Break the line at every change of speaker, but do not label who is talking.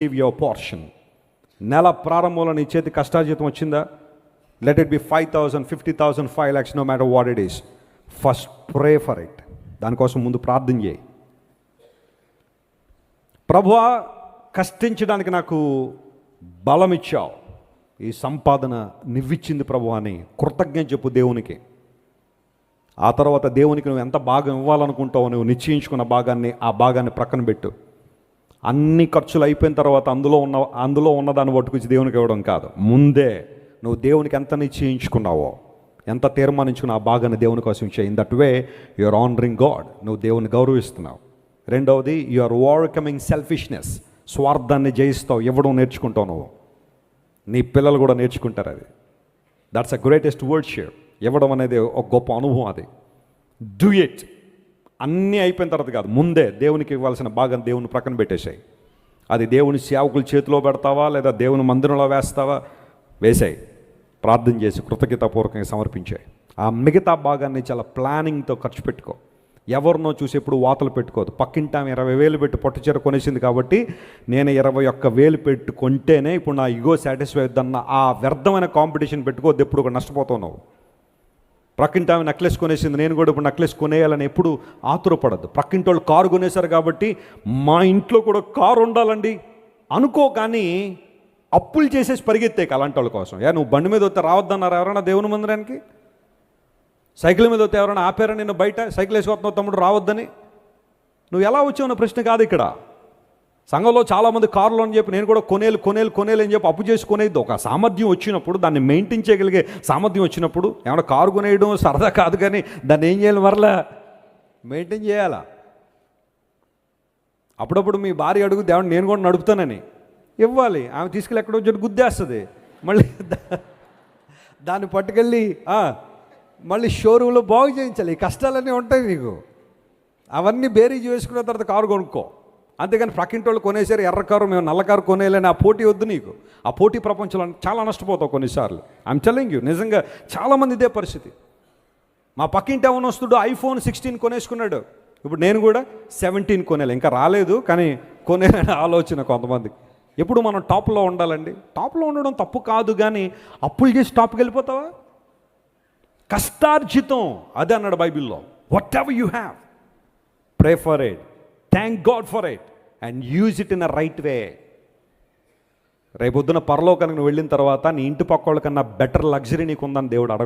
Receive your portion నెల ప్రారంభంలో నీ చేతి కష్టార్జితం వచ్చిందా? Let it be five thousand fifty thousand five lakhs no matter what it is first pray for it దానికోసం ముందు ప్రార్థన చేయి. ప్రభువా కష్టించడానికి నాకు బలం ఇచ్చావు. ఈ సంపాదన నువ్విచ్చింది ప్రభు అని కృతజ్ఞత చెప్పు దేవునికి. ఆ తర్వాత దేవునికి నువ్వు ఎంత భాగం ఇవ్వాలనుకుంటావో నువ్వు నిశ్చయించుకున్న భాగాన్ని ఆ భాగాన్ని ప్రక్కన పెట్టు. అన్ని ఖర్చులు అయిపోయిన తర్వాత అందులో ఉన్న అందులో ఉన్నదాన్ని పట్టుకొచ్చి దేవునికి ఇవ్వడం కాదు. ముందే నువ్వు దేవునికి ఎంత నిశ్చయించుకున్నావో ఎంత తీర్మానించుకున్న ఆ భాగాన్ని దేవుని కోసం చేయి that way you are honouring God నువ్వు దేవుని గౌరవిస్తున్నావు. రెండవది యు ఆర్ ఓవర్కమింగ్ సెల్ఫిష్నెస్ స్వార్థాన్ని జయిస్తావు. ఇవ్వడం నేర్చుకుంటావు నువ్వు? నీ పిల్లలు కూడా నేర్చుకుంటారు అది. That's a greatest word share ఇవ్వడం అనేది ఒక గొప్ప అనుభవం అది. డూ ఇట్ అన్నీ అయిపోయిన తర్వాత కాదు ముందే దేవునికి ఇవ్వాల్సిన భాగం దేవుని ప్రక్కన పెట్టేశాయి. అది దేవుని సేవకుల చేతిలో పెడతావా లేదా దేవుని మందిరంలో వేస్తావా? వేసాయి ప్రార్థన చేసి కృతజ్ఞతాపూర్వకంగా సమర్పించాయి. ఆ మిగతా భాగాన్ని చాలా ప్లానింగ్తో ఖర్చు పెట్టుకో. ఎవరినో చూసి ఎప్పుడు వాతలు పెట్టుకోదు. పక్కింటి ఆమె ఇరవై వేలు పెట్టి పొట్టచీర కొనేసింది కాబట్టి నేను ఇరవై ఒక్క వేలు పెట్టుకుంటేనే ఇప్పుడు నా ఇగో సాటిస్ఫై అవుద్దన్న ఆ వ్యర్థమైన కాంపిటీషన్ పెట్టుకోవద్దు. ఎప్పుడు నష్టపోతావు నువ్వు. ప్రక్కింటి ఆమె నెక్లెస్ కొనేసింది నేను కూడా ఇప్పుడు నెక్లెస్ కొనేయాలని ఎప్పుడు ఆతురపడద్దు. ప్రక్కింటి వాళ్ళు కారు కొనేశారు కాబట్టి మా ఇంట్లో కూడా కారు ఉండాలండి. అనుకో కానీ అప్పులు చేసేసి పరిగెత్తాయి అలాంటి వాళ్ళ కోసం. యా నువ్వు బండి మీద వస్తే రావద్దన్నారు ఎవరైనా దేవుని మందిరానికి? సైకిల్ మీద వస్తే ఎవరైనా ఆపారా నిన్ను బయట? సైకిల్ వేసుకొస్తున్నావు తమ్ముడు రావద్దని? నువ్వు ఎలా వచ్చావు అన్న ప్రశ్న కాదు ఇక్కడ. సంఘంలో చాలామంది కార్లు అని చెప్పి నేను కూడా కొనేలు కొనేలు కొనేలు అని చెప్పి అప్పు చేసి కొనేది. ఒక సామర్థ్యం వచ్చినప్పుడు దాన్ని మెయింటైన్ చేయగలిగే సామర్థ్యం వచ్చినప్పుడు ఏమైనా కారు కొనేయడం సరదా కాదు కానీ దాన్ని ఏం చేయాలి మరలా? మెయింటైన్ చేయాలా? అప్పుడప్పుడు మీ భార్య అడుగు దేవుడు నేను కూడా నడుపుతానని. ఇవ్వాలి. ఆమె తీసుకెళ్ళి ఎక్కడో చోటు గుద్దేస్తుంది. మళ్ళీ దాన్ని పట్టుకెళ్ళి మళ్ళీ షోరూంలో బాగు చేయించాలి. కష్టాలన్నీ ఉంటాయి నీకు. అవన్నీ బేరీజ్ వేసుకున్న తర్వాత కారు కొనుక్కో. అంతేగాని ప్రక్కింటోళ్ళు కొనేసారు ఎర్ర కారు మేము నల్లకారు కొనేయాలని ఆ పోటీ వద్దు నీకు. ఆ పోటీ ప్రపంచంలో చాలా నష్టపోతావు కొన్నిసార్లు. ఐమ్ టెలింగ్ యూ నిజంగా చాలామంది ఇదే పరిస్థితి. మా పక్కింటి వస్తుడు ఐఫోన్ సిక్స్టీన్ కొనేసుకున్నాడు. ఇప్పుడు నేను కూడా సెవెంటీన్ కొనేలే ఇంకా రాలేదు కానీ కొనేయాలని ఆలోచన కొంతమందికి ఎప్పుడు మనం టాప్లో ఉండాలండి? టాప్లో ఉండడం తప్పు కాదు కానీ అప్పులు చేసి టాప్కి వెళ్ళిపోతావా? కష్టార్జితం. అదే అన్నాడు బైబిల్లో. Whatever you have pray for it thank God for it and use it in a right way రేపొద్దున పరలోకానికి నువ్వు వెళ్ళిన తర్వాత నీ ఇంటి పక్క వాళ్ళకన్నా బెటర్ లగ్జరీ నీకు ఉందని దేవుడు అడగడు.